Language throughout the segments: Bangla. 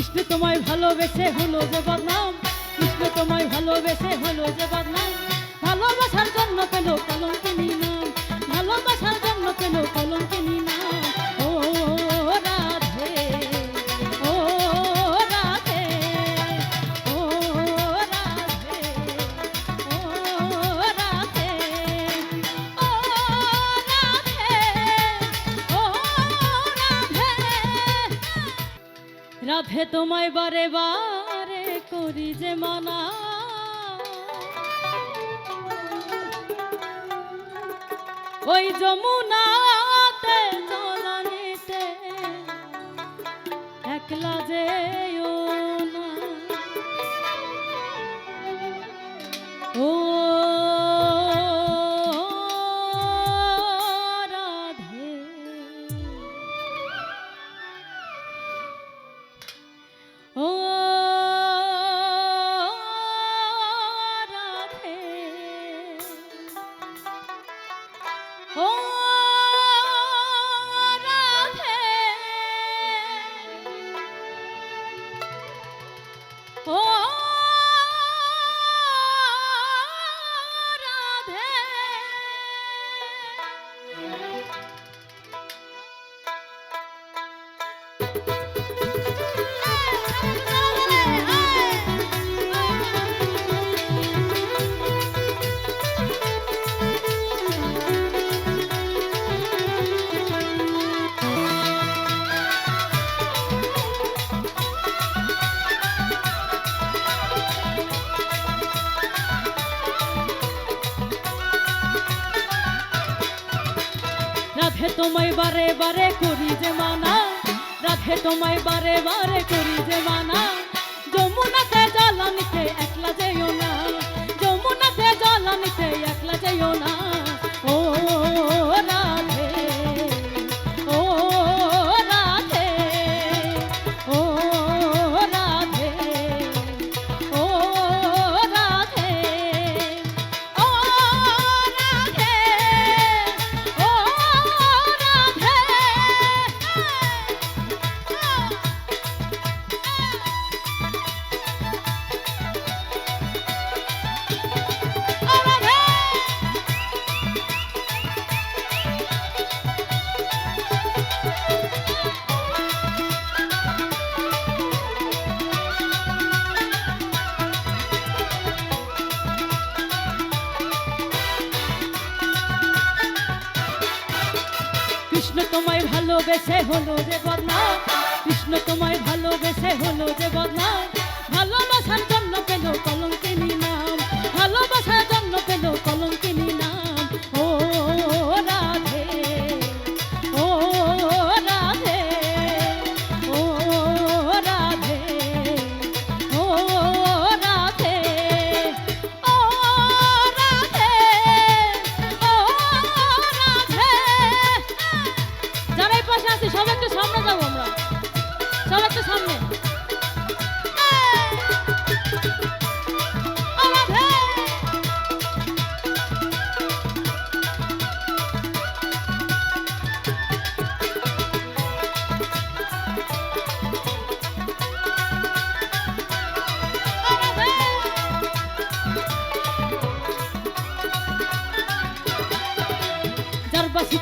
কৃষ্ণ তোমায় ভালোবেসে হলো যে বদনাম কৃষ্ণ তোমায় ভালোবেসে হলো যে বদনাম ভালোবাসার জন্য পেল কলঙ্কিনী নাম ভালোবাসার জন্য পেল কলঙ্কিনী রাধে তোমায় বারে বারে করি যে মানা। ওই যমুনাতে তোমায় বারে বারে করি যে মানা। রাধে তোমায় বারে বারে করি যে মানা যমুনাতে জলানিতে একলা যেও না। যমুনাতে জলানিতে একলা যেও না। ও ভালোবেসে হলো যে বদনাম। কৃষ্ণ তোমায় ভালোবেসে হলো যে বদনাম।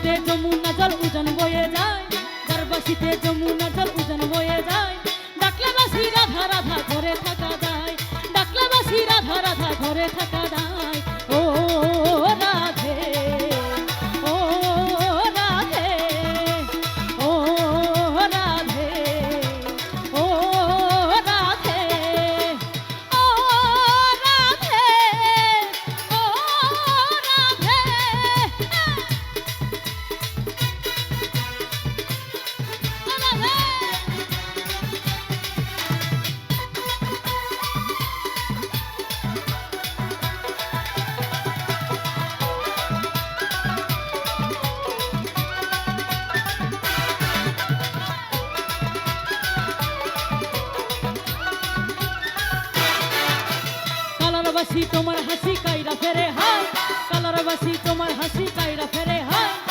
বাসিতে যমুনা জল উজন বয়ে যায়। যার বাসিতে যমুনা জল উজন বয়ে যায়। কালারবাসী তোমার হাসি কাইরা ফেরে হায়। কালারবাসী তোমার হাসি কাইরা ফেরে হায়।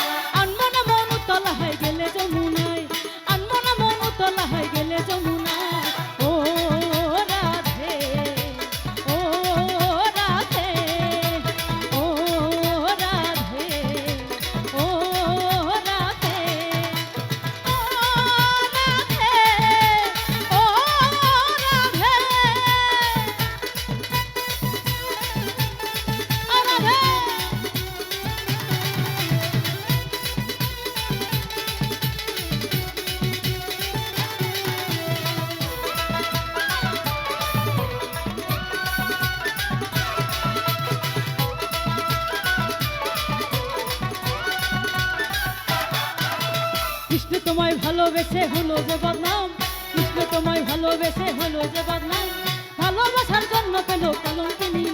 তোমায় ভালোবেসে হলো যে বদনাম। কৃষ্ণ তোমায় ভালোবেসে হলো যে বদনাম। ভালোবাসার জন্য পেল কালঙ্কিনী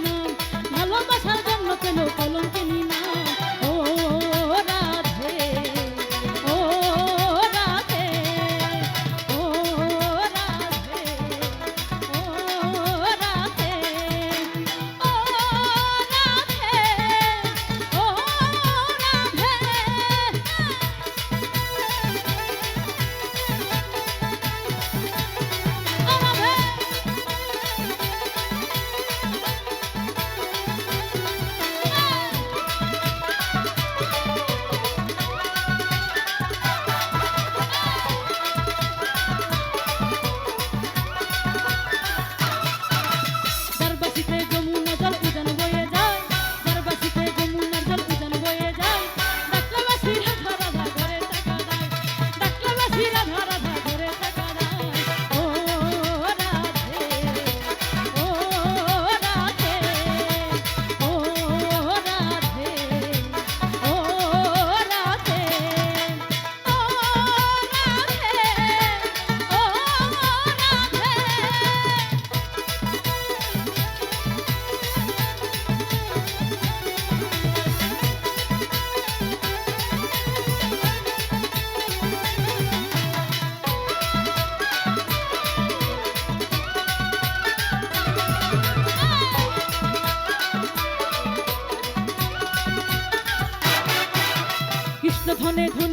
ধনে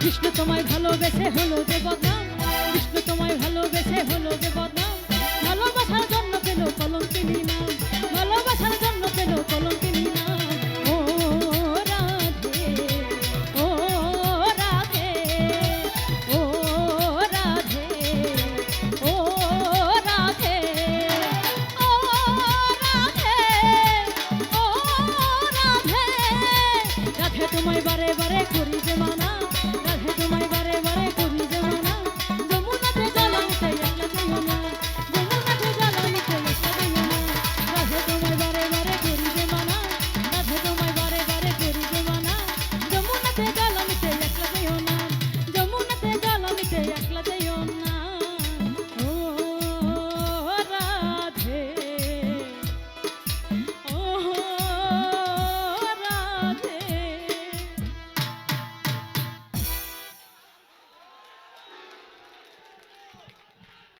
কৃষ্ণ তোমায় ভালোবেসে হলো যে বদনাম কৃষ্ণ তোমায় ভালোবেসে হলো যে বদনাম ভালোবাসার জন্য পেল কলম কিনি না। ভালোবাসার জন্য পেল কলম কিনি না। ও রাধে ও রাধে ও রাধে ও রাধে ও রাধে ও রাধে। রাধে তোমায় বারে বারে করি যে মান